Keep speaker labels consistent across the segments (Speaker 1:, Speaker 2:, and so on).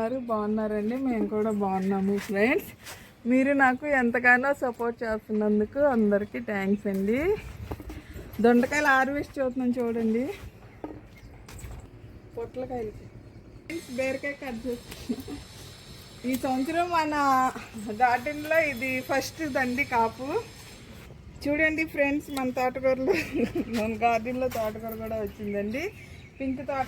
Speaker 1: గారు బాగున్నారండి మేము కూడా బాగున్నాము ఫ్రెండ్స్ మీరు నాకు ఎంతగానో సపోర్ట్ చేస్తున్నందుకు అందరికీ థ్యాంక్స్ అండి. దొండకాయలు హార్వెస్ట్ చూస్తున్నాం చూడండి. పొట్లకాయలు. ఫ్రెండ్స్, బీరకాయ కట్ చేస్తున్నాం. ఈ సంవత్సరం మన గార్డెన్లో ఇది ఫస్ట్ దండి కాపు. చూడండి ఫ్రెండ్స్ మన తోటకూరలో మన గార్డెన్లో తోటకూర కూడా వచ్చిందండి. పింక్ తోట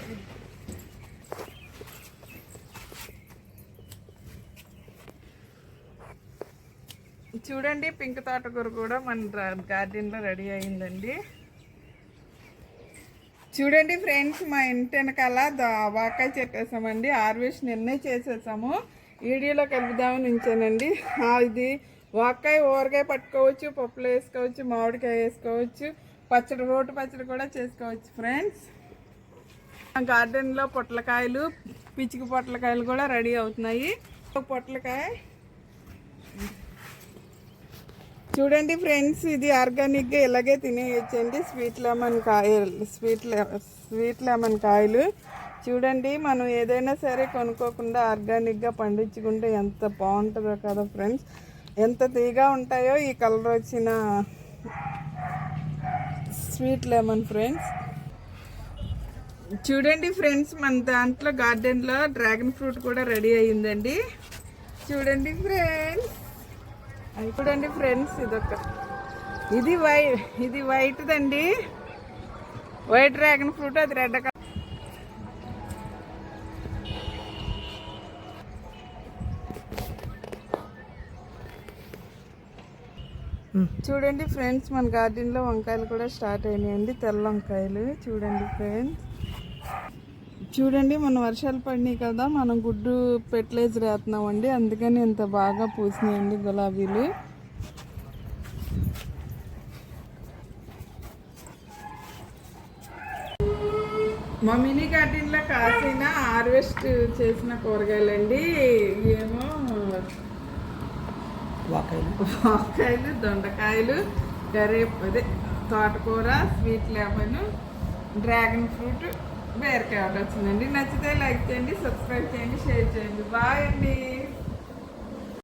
Speaker 1: చూడండి పింక్ తోటకూర కూడా మన గార్డెన్లో రెడీ అయిందండి. చూడండి ఫ్రెండ్స్ మా ఇంటి వెనకాల వాకాయ చెట్టు హార్వెస్ట్ నిన్నే చేసేసాము. వీడియోలో కలుపుదామని ఉంచానండి. ఆ, ఇది వాకాయ ఊరగాయ పట్టుకోవచ్చు పప్పులో వేసుకోవచ్చు మామిడికాయ వేసుకోవచ్చు పచ్చడి రోటి పచ్చడి కూడా చేసుకోవచ్చు ఫ్రెండ్స్. మా గార్డెన్లో పొట్లకాయలు పిచ్చికి పొట్లకాయలు కూడా రెడీ అవుతున్నాయి. ఒక పొట్లకాయ చూడండి ఫ్రెండ్స్ ఇది ఆర్గానిక్గా ఇలాగే తినేయచ్చండి. స్వీట్ లెమన్ కాయలు స్వీట్ స్వీట్ లెమన్ కాయలు. చూడండి మనం ఏదైనా సరే కొనుక్కోకుండా ఆర్గానిక్గా పండించుకుంటే ఎంత బాగుంటుందో కదా ఫ్రెండ్స్. ఎంత తీగా ఉంటాయో ఈ కలర్ వచ్చిన స్వీట్ లెమన్ ఫ్రెండ్స్. చూడండి ఫ్రెండ్స్ మన దాంట్లో గార్డెన్లో డ్రాగన్ ఫ్రూట్ కూడా రెడీ అయ్యిందండి. చూడండి ఫ్రెండ్స్. అది చూడండి ఫ్రెండ్స్ ఇదొక. ఇది వై ఇది వైట్ దండి వైట్ డ్రాగన్ ఫ్రూట్ అది రెడ్ కలర్ చూడండి ఫ్రెండ్స్ మన గార్డెన్లో వంకాయలు కూడా స్టార్ట్ అయినాయండి తెల్ల వంకాయలు. చూడండి ఫ్రెండ్స్. చూడండి మన వర్షాలు పడినాయి కదా మనం గుడ్డు ఫెర్టిలైజర్ వేస్తున్నామండి. అందుకని ఇంత బాగా పూసినాయండి గులాబీలు. మా మినీ గార్డెన్లో కాసిన హార్వెస్ట్ చేసిన కూరగాయలండి. ఏమో
Speaker 2: వాకాయలు.
Speaker 1: వంకాయలు దొండకాయలు కరేపు అదే తోటకూర స్వీట్ లెమన్ డ్రాగన్ ఫ్రూట్ బీరకాయ ఒకటి వచ్చిందండి నచ్చితే లైక్ చేయండి సబ్స్క్రైబ్ చేయండి షేర్ చేయండి. బాయ్ అండి.